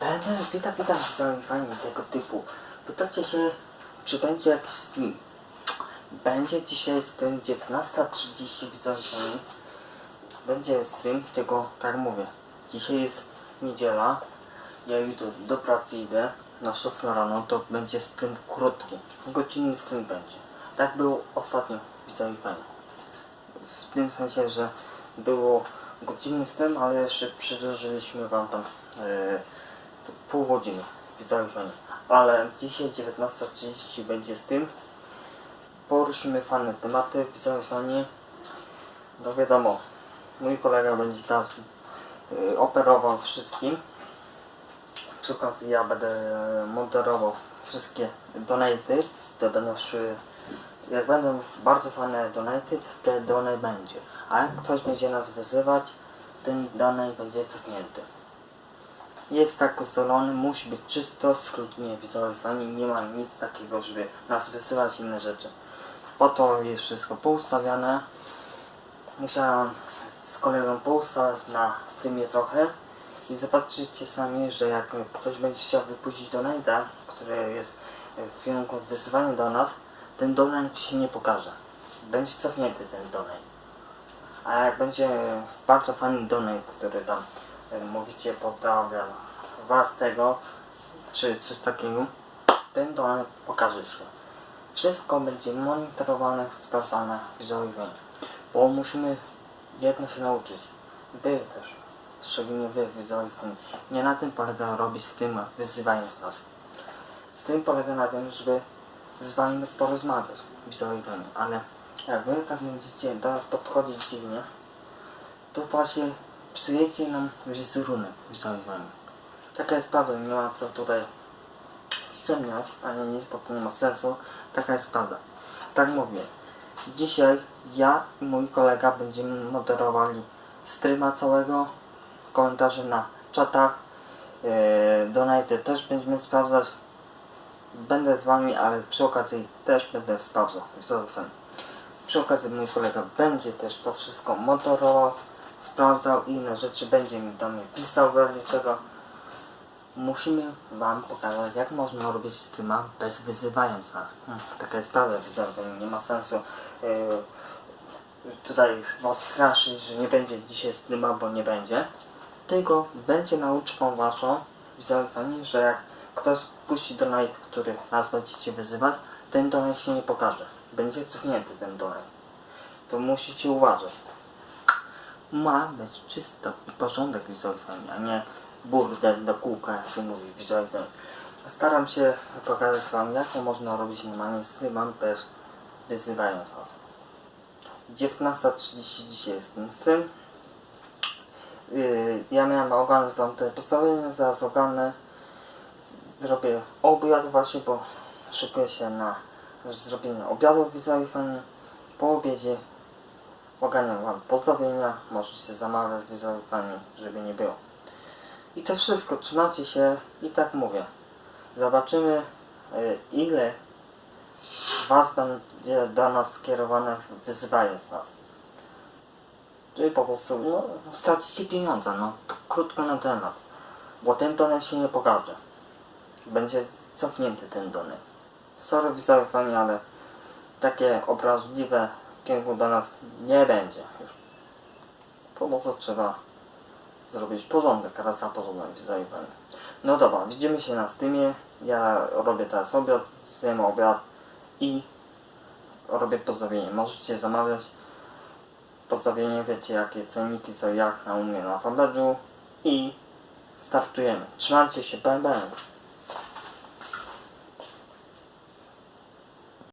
Będę, witam, witam, widzowie fajni tego typu. Pytacie się, czy będzie jakiś stream? Będzie dzisiaj stream 19.30 widzowie fajni. Będzie stream, tylko tak mówię. Dzisiaj jest niedziela. Ja jutro do pracy idę na 6 rano, to będzie stream krótki. Godzinny stream będzie. Tak było ostatnio, widzowie fajni. W tym sensie, że było godzinny stream, ale jeszcze przedłużyliśmy wam tam to pół godziny, fajnie. Ale dzisiaj 19.30 będzie z tym. Poruszymy fajne tematy, widzowie fajnie. No wiadomo, mój kolega będzie teraz y, operował wszystkim. Przy okazji ja będę e, moderował wszystkie donaty, te będą szły jak będą bardzo fajne donaty, to te donate będzie. A jak ktoś będzie nas wyzywać, ten donate będzie cofnięty. Jest tak ustalony, musi być czysto, widzowie fani, nie ma nic takiego, żeby nas wysyłać inne rzeczy. Po to jest wszystko poustawiane. Musiałem z kolegą poustawiać na Steamie trochę i zobaczycie sami, że jak ktoś będzie chciał wypuścić donata, który jest w kierunku wysyłania do nas, ten donate się nie pokaże. Będzie cofnięty ten donate. A jak będzie bardzo fajny donate, który tam mówicie poddawia was tego, czy coś takiego, ten donate pokaże się. Wszystko będzie monitorowane, sprawdzane, widzowie. Bo musimy jedno się nauczyć. Wy też, szczególnie wy, widzowie. Nie na tym polega robić streama, wyzywając nas. Stream polega na tym, żeby z wami porozmawiać, widzowie. Ale jak wy tak będziecie do nas podchodzić dziwnie, to właśnie psujecie nam wizerunek, widzowie. Taka jest prawda, nie ma co tutaj ściemniać, ani nic, bo to nie ma sensu. Taka jest prawda. Tak mówię. Dzisiaj ja i mój kolega będziemy moderowali streama całego, komentarze na czatach, yy, donaty też będziemy sprawdzać. Będę z wami, ale przy okazji też będę sprawdzał. Przy okazji mój kolega będzie też to wszystko moderował, sprawdzał inne rzeczy, będzie mi do mnie pisał w razie czego musimy wam pokazać, jak można robić streama bez wyzywając nas. Hmm, taka jest prawda, widzowie, nie ma sensu yy, tutaj was straszyć, że nie będzie dzisiaj streama, bo nie będzie. Tylko będzie nauczką waszą, widzowie, że jak ktoś puści donate, który nas będziecie wyzywać, ten donate się nie pokaże. Będzie cofnięty ten donate. To musicie uważać ma być czysto i porządek widzowie, a nie burdel do kółka, jak się mówi widzowie. Staram się pokazać wam, jak to można robić normalnie streamem bez wyzywając nas. 19.30 dzisiaj jest ten stream. Yy, ja miałem ogarnąć wam te postawienia, zaraz ogarnę. Zrobię obiad właśnie, bo szykuję się na zrobienie widzowie fajnie. Po obiedzie ogarniam wam pozdrowienia, możecie zamawiać fani, żeby nie było. I to wszystko, trzymajcie się i tak mówię. Zobaczymy y, ile was będzie do nas skierowane wyzywając nas. Czyli po prostu, no, stracicie pieniądze, no, to krótko na temat. Bo ten donet się nie pokaże. Będzie cofnięty ten donet. Sorry widzowie ale takie obraźliwe w kierunku do nas nie będzie. Po prostu trzeba zrobić porządek, raz za porządek fani. No dobra, widzimy się na Steamie. Ja robię teraz obiad, zjem obiad i robię pozdrowienie. Możecie zamawiać pozdrowienie, wiecie jakie ceniki, co jak na u mnie na fanpage'u i startujemy. Trzymajcie się, bam bam.